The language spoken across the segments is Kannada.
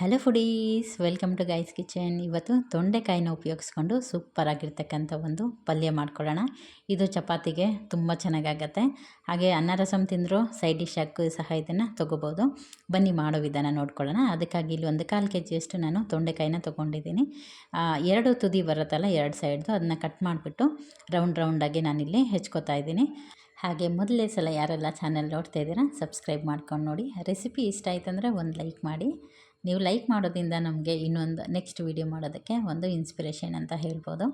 Hello foodies, welcome to guys kitchen. ಇವತ್ತು ತೊಂಡೆಕಾಯಿನ ಉಪಯೋಗಿಸ್ಕೊಂಡು ಸೂಪರಾಗಿರ್ತಕ್ಕಂಥ ಒಂದು ಪಲ್ಯ ಮಾಡ್ಕೊಳ್ಳೋಣ. ಇದು ಚಪಾತಿಗೆ ತುಂಬ ಚೆನ್ನಾಗಾಗತ್ತೆ. ಹಾಗೆ ಅನ್ನ ರಸಮ್ ತಿಂದರೂ ಸೈಡ್ ಡಿಶ್ ಹಾಕಿ ಸಹ ಇದನ್ನು ತೊಗೋಬೋದು. ಬನ್ನಿ ಮಾಡೋ ವಿಧಾನ ನೋಡ್ಕೊಳ್ಳೋಣ. ಅದಕ್ಕಾಗಿ ಇಲ್ಲಿ ಒಂದು ಕಾಲು ಕೆ ಜಿಯಷ್ಟು ನಾನು ತೊಂಡೆಕಾಯಿನ ತೊಗೊಂಡಿದ್ದೀನಿ. ಎರಡು ತುದಿ ಬರುತ್ತಲ್ಲ, ಎರಡು ಸೈಡ್ದು ಅದನ್ನ ಕಟ್ ಮಾಡಿಬಿಟ್ಟು ರೌಂಡ್ ರೌಂಡಾಗಿ ನಾನಿಲ್ಲಿ ಹೆಚ್ಕೋತಾ ಇದ್ದೀನಿ. ಹಾಗೆ ಮೊದಲೇ ಸಲ ಯಾರೆಲ್ಲ ಚಾನಲ್ ನೋಡ್ತಾ ಇದ್ದೀರಾ, ಸಬ್ಸ್ಕ್ರೈಬ್ ಮಾಡ್ಕೊಂಡು ನೋಡಿ. ರೆಸಿಪಿ ಇಷ್ಟ ಆಯ್ತಂದರೆ ಒಂದು ಲೈಕ್ ಮಾಡಿ. ನೀವು ಲೈಕ್ ಮಾಡೋದ್ರಿಂದ ನಮಗೆ ಇನ್ನೊಂದು ನೆಕ್ಸ್ಟ್ ವಿಡಿಯೋ ಮಾಡೋದಕ್ಕೆ ಒಂದು ಇನ್ಸ್ಪಿರೇಷನ್ ಅಂತ ಹೇಳ್ಬೋದು.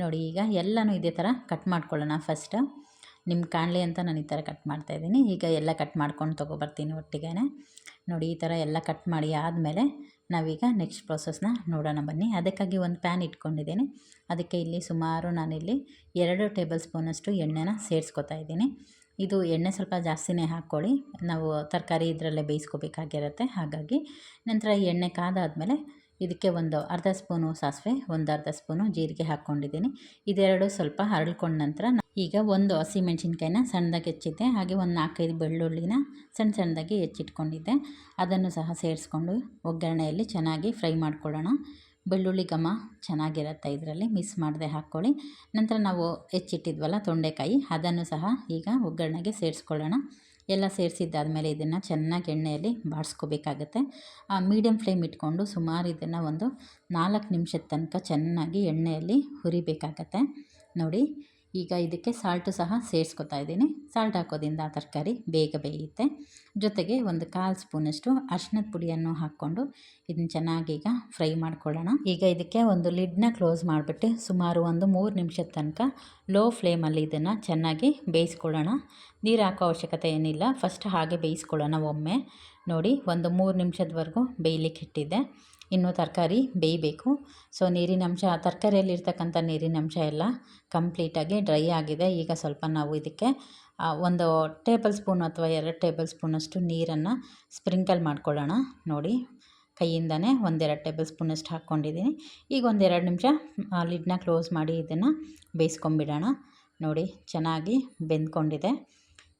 ನೋಡಿ, ಈಗ ಎಲ್ಲನೂ ಇದೇ ಥರ ಕಟ್ ಮಾಡ್ಕೊಳ್ಳೋಣ ಫಸ್ಟ್ ನಿಮ್ಗೆ ಕಾಣಲಿ ಅಂತ ನಾನು ಈ ಥರ ಕಟ್ ಮಾಡ್ತಾಯಿದ್ದೀನಿ ಈಗ ಎಲ್ಲ ಕಟ್ ಮಾಡ್ಕೊಂಡು ತೊಗೊಬರ್ತೀನಿ ಒಟ್ಟಿಗೆ ನೋಡಿ, ಈ ಥರ ಎಲ್ಲ ಕಟ್ ಮಾಡಿ ಆದಮೇಲೆ ನಾವೀಗ ನೆಕ್ಸ್ಟ್ ಪ್ರೊಸೆಸ್ನ ನೋಡೋಣ ಬನ್ನಿ. ಅದಕ್ಕಾಗಿ ಒಂದು ಪ್ಯಾನ್ ಇಟ್ಕೊಂಡಿದ್ದೀನಿ. ಅದಕ್ಕೆ ಇಲ್ಲಿ ಸುಮಾರು ನಾನಿಲ್ಲಿ ಎರಡು ಟೇಬಲ್ ಸ್ಪೂನಷ್ಟು ಎಣ್ಣೆನ ಸೇರಿಸ್ಕೊತಾ ಇದ್ದೀನಿ. ಇದು ಎಣ್ಣೆ ಸ್ವಲ್ಪ ಜಾಸ್ತಿನೇ ಹಾಕ್ಕೊಳ್ಳಿ. ನಾವು ತರಕಾರಿ ಇದರಲ್ಲೇ ಬೇಯಿಸ್ಕೋಬೇಕಾಗಿರುತ್ತೆ. ಹಾಗಾಗಿ ನಂತರ ಎಣ್ಣೆ ಕಾದಾದಮೇಲೆ ಇದಕ್ಕೆ ಒಂದು ಅರ್ಧ ಸ್ಪೂನು ಸಾಸಿವೆ, ಒಂದು ಅರ್ಧ ಸ್ಪೂನು ಜೀರಿಗೆ ಹಾಕ್ಕೊಂಡಿದ್ದೀನಿ. ಇದೆರಡು ಸ್ವಲ್ಪ ಹರಳ್ಕೊಂಡ ನಂತರ ಈಗ ಒಂದು ಹಸಿಮೆಣ್ಸಿನ್ಕಾಯಿನ ಸಣ್ಣದಾಗಿ ಹೆಚ್ಚಿದ್ದೆ. ಹಾಗೆ ಒಂದು ನಾಲ್ಕೈದು ಬೆಳ್ಳುಳ್ಳಿನ ಸಣ್ಣ ಸಣ್ಣದಾಗಿ ಹೆಚ್ಚಿಟ್ಕೊಂಡಿದ್ದೆ. ಅದನ್ನು ಸಹ ಸೇರಿಸ್ಕೊಂಡು ಒಗ್ಗರಣೆಯಲ್ಲಿ ಚೆನ್ನಾಗಿ ಫ್ರೈ ಮಾಡ್ಕೊಳ್ಳೋಣ. ಬೆಳ್ಳುಳ್ಳಿ ಘಮ ಚೆನ್ನಾಗಿರುತ್ತೆ ಇದರಲ್ಲಿ ಮಿಸ್ ಮಾಡದೆ ಹಾಕ್ಕೊಳ್ಳಿ. ನಂತರ ನಾವು ಹೆಚ್ಚಿಟ್ಟಿದ್ವಲ್ಲ ತೊಂಡೆಕಾಯಿ, ಅದನ್ನು ಸಹ ಈಗ ಒಗ್ಗರಣೆಗೆ ಸೇರಿಸ್ಕೊಳ್ಳೋಣ. ಎಲ್ಲ ಸೇರಿಸಿದ್ದಾದಮೇಲೆ ಇದನ್ನು ಚೆನ್ನಾಗಿ ಎಣ್ಣೆಯಲ್ಲಿ ಬಾಡಿಸ್ಕೋಬೇಕಾಗತ್ತೆ ಮೀಡಿಯಮ್ ಫ್ಲೇಮ್ ಇಟ್ಕೊಂಡು ಸುಮಾರು ಇದನ್ನು ಒಂದು ನಾಲ್ಕು ನಿಮಿಷದ ತನಕ ಚೆನ್ನಾಗಿ ಎಣ್ಣೆಯಲ್ಲಿ ಹುರಿಬೇಕಾಗತ್ತೆ. ನೋಡಿ ಈಗ ಇದಕ್ಕೆ ಸಾಲ್ಟು ಸಹ ಸೇರಿಸ್ಕೊತಾ ಇದ್ದೀನಿ. ಸಾಲ್ಟ್ ಹಾಕೋದ್ರಿಂದ ತರಕಾರಿ ಬೇಗ ಬೇಯುತ್ತೆ. ಜೊತೆಗೆ ಒಂದು ಕಾಲು ಸ್ಪೂನಷ್ಟು ಅರ್ಶಿನದ ಪುಡಿಯನ್ನು ಹಾಕ್ಕೊಂಡು ಇದನ್ನು ಚೆನ್ನಾಗಿ ಈಗ ಫ್ರೈ ಮಾಡ್ಕೊಳ್ಳೋಣ. ಈಗ ಇದಕ್ಕೆ ಒಂದು ಲಿಡ್ನ ಕ್ಲೋಸ್ ಮಾಡಿಬಿಟ್ಟು ಸುಮಾರು ಒಂದು ಮೂರು ನಿಮಿಷದ ತನಕ ಲೋ ಫ್ಲೇಮಲ್ಲಿ ಇದನ್ನು ಚೆನ್ನಾಗಿ ಬೇಯಿಸ್ಕೊಳ್ಳೋಣ. ನೀರು ಹಾಕೋ ಅವಶ್ಯಕತೆ ಏನಿಲ್ಲ. ಫಸ್ಟ್ ಹಾಗೆ ಬೇಯಿಸ್ಕೊಳ್ಳೋಣ ಒಮ್ಮೆ. ನೋಡಿ ಒಂದು ಮೂರು ನಿಮಿಷದವರೆಗೂ ಬೇಯಲಿಕ್ಕೆ ಇಟ್ಟಿದ್ದೆ. ಇನ್ನು ತರಕಾರಿ ಬೇಯಬೇಕು. ಸೊ ನೀರಿನ ಅಂಶ ತರಕಾರಿಯಲ್ಲಿರ್ತಕ್ಕಂಥ ನೀರಿನ ಅಂಶ ಎಲ್ಲ ಕಂಪ್ಲೀಟಾಗಿ ಡ್ರೈ ಆಗಿದೆ. ಈಗ ಸ್ವಲ್ಪ ನಾವು ಇದಕ್ಕೆ ಒಂದು ಟೇಬಲ್ ಸ್ಪೂನ್ ಅಥವಾ ಎರಡು ಟೇಬಲ್ ಸ್ಪೂನಷ್ಟು ನೀರನ್ನು ಸ್ಪ್ರಿಂಕಲ್ ಮಾಡ್ಕೊಳ್ಳೋಣ. ನೋಡಿ, ಕೈಯಿಂದನೇ ಒಂದೆರಡು ಟೇಬಲ್ ಸ್ಪೂನಷ್ಟು ಹಾಕ್ಕೊಂಡಿದ್ದೀನಿ. ಈಗ ಒಂದೆರಡು ನಿಮಿಷ ಲಿಡ್ನ ಕ್ಲೋಸ್ ಮಾಡಿ ಇದನ್ನು ಬೇಯಿಸ್ಕೊಂಬಿಡೋಣ. ನೋಡಿ, ಚೆನ್ನಾಗಿ ಬೆಂದ್ಕೊಂಡಿದೆ.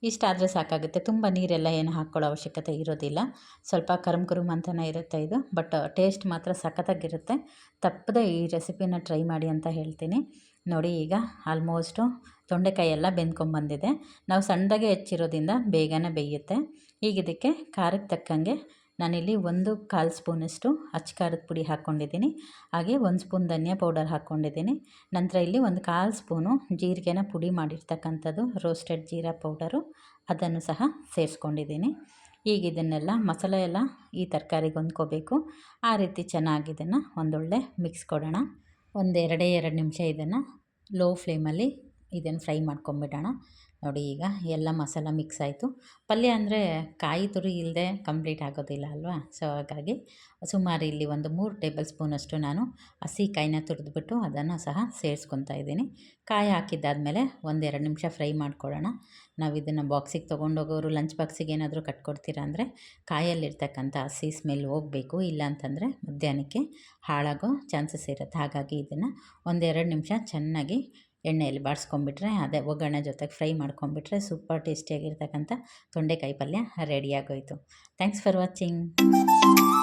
ಇಷ್ಟಾದರೆ ಸಾಕಾಗುತ್ತೆ. ತುಂಬ ನೀರೆಲ್ಲ ಏನು ಹಾಕ್ಕೊಳ್ಳೋ ಅವಶ್ಯಕತೆ ಇರೋದಿಲ್ಲ. ಸ್ವಲ್ಪ ಕರುಮ್ ಕುರುಮ್ ಅಂತಲೇ ಇರುತ್ತೆ ಇದು. ಬಟ್ ಟೇಸ್ಟ್ ಮಾತ್ರ ಸಖತ್ತಾಗಿರುತ್ತೆ. ತಪ್ಪದೆ ಈ ರೆಸಿಪಿನ ಟ್ರೈ ಮಾಡಿ ಅಂತ ಹೇಳ್ತೀನಿ. ನೋಡಿ ಈಗ ಆಲ್ಮೋಸ್ಟು ತೊಂಡೆಕಾಯಿ ಎಲ್ಲ ಬೆಂದ್ಕೊಂಬಂದಿದೆ ನಾವು ಸಣ್ಣದಾಗೆ ಹೆಚ್ಚಿರೋದ್ರಿಂದ ಬೇಗನೆ ಬೇಯುತ್ತೆ. ಈಗ ಇದಕ್ಕೆ ಖಾರಕ್ಕೆ ತಕ್ಕಂಗೆ ನಾನಿಲ್ಲಿ ಒಂದು ಕಾಲು ಸ್ಪೂನಷ್ಟು ಅಚ್ಚ ಖಾರದ ಪುಡಿ ಹಾಕ್ಕೊಂಡಿದ್ದೀನಿ. ಹಾಗೆ ಒಂದು ಸ್ಪೂನ್ ಧನಿಯಾ ಪೌಡರ್ ಹಾಕ್ಕೊಂಡಿದ್ದೀನಿ. ನಂತರ ಇಲ್ಲಿ ಒಂದು ಕಾಲು ಸ್ಪೂನು ಜೀರಿಗೆನ ಪುಡಿ ಮಾಡಿರ್ತಕ್ಕಂಥದ್ದು ರೋಸ್ಟೆಡ್ ಜೀರಾ ಪೌಡರು ಅದನ್ನು ಸಹ ಸೇರಿಸ್ಕೊಂಡಿದ್ದೀನಿ. ಈಗ ಇದನ್ನೆಲ್ಲ ಮಸಾಲೆ ಎಲ್ಲ ಈ ತರಕಾರಿಗೆ ಹೊಂದ್ಕೋಬೇಕು. ಆ ರೀತಿ ಚೆನ್ನಾಗಿ ಇದನ್ನು ಒಂದೊಳ್ಳೆ ಮಿಕ್ಸ್ ಕೊಡೋಣ. ಒಂದೆರಡೇ ಎರಡೇ ನಿಮಿಷ ಇದನ್ನು ಲೋ ಫ್ಲೇಮಲ್ಲಿ ಇದನ್ನು ಫ್ರೈ ಮಾಡ್ಕೊಂಬಿಡೋಣ. ನೋಡಿ ಈಗ ಎಲ್ಲ ಮಸಾಲ ಮಿಕ್ಸ್ ಆಯಿತು. ಪಲ್ಯ ಅಂದರೆ ಕಾಯಿ ತುರಿ ಇಲ್ಲದೆ ಕಂಪ್ಲೀಟ್ ಆಗೋದಿಲ್ಲ ಅಲ್ವಾ? ಸೊ ಹಾಗಾಗಿ ಸುಮಾರು ಇಲ್ಲಿ ಒಂದು ಮೂರು ಟೇಬಲ್ ಸ್ಪೂನಷ್ಟು ನಾನು ಹಸಿ ಕಾಯಿನ ತುರಿದ್ಬಿಟ್ಟು ಅದನ್ನು ಸಹ ಸೇರಿಸ್ಕೊತಾ ಇದ್ದೀನಿ. ಕಾಯಿ ಹಾಕಿದ್ದಾದಮೇಲೆ ಒಂದೆರಡು ನಿಮಿಷ ಫ್ರೈ ಮಾಡ್ಕೊಳ್ಳೋಣ. ನಾವು ಇದನ್ನು ಬಾಕ್ಸಿಗೆ ತೊಗೊಂಡೋಗೋರು ಲಂಚ್ ಬಾಕ್ಸಿಗೆ ಏನಾದರೂ ಕಟ್ಕೊಡ್ತೀರಾ ಅಂದರೆ ಕಾಯಲ್ಲಿರ್ತಕ್ಕಂಥ ಹಸಿ ಸ್ಮೆಲ್ ಹೋಗಬೇಕು. ಇಲ್ಲ ಅಂತಂದರೆ ಮಧ್ಯಾಹ್ನಕ್ಕೆ ಹಾಳಾಗೋ ಚಾನ್ಸಸ್ ಇರುತ್ತೆ. ಹಾಗಾಗಿ ಇದನ್ನು ಒಂದೆರಡು ನಿಮಿಷ ಚೆನ್ನಾಗಿ ಎಣ್ಣೆಯಲ್ಲಿ ಬಾಡಿಸ್ಕೊಂಬಿಟ್ರೆ ಅದೇ ಒಗ್ಗರಣೆ ಜೊತೆಗೆ ಫ್ರೈ ಮಾಡ್ಕೊಂಬಿಟ್ರೆ ಸೂಪರ್ ಟೇಸ್ಟಿಯಾಗಿರ್ತಕ್ಕಂಥ ತೊಂಡೆಕಾಯಿ ಪಲ್ಯ ರೆಡಿಯಾಗೋಯಿತು. Thanks for watching.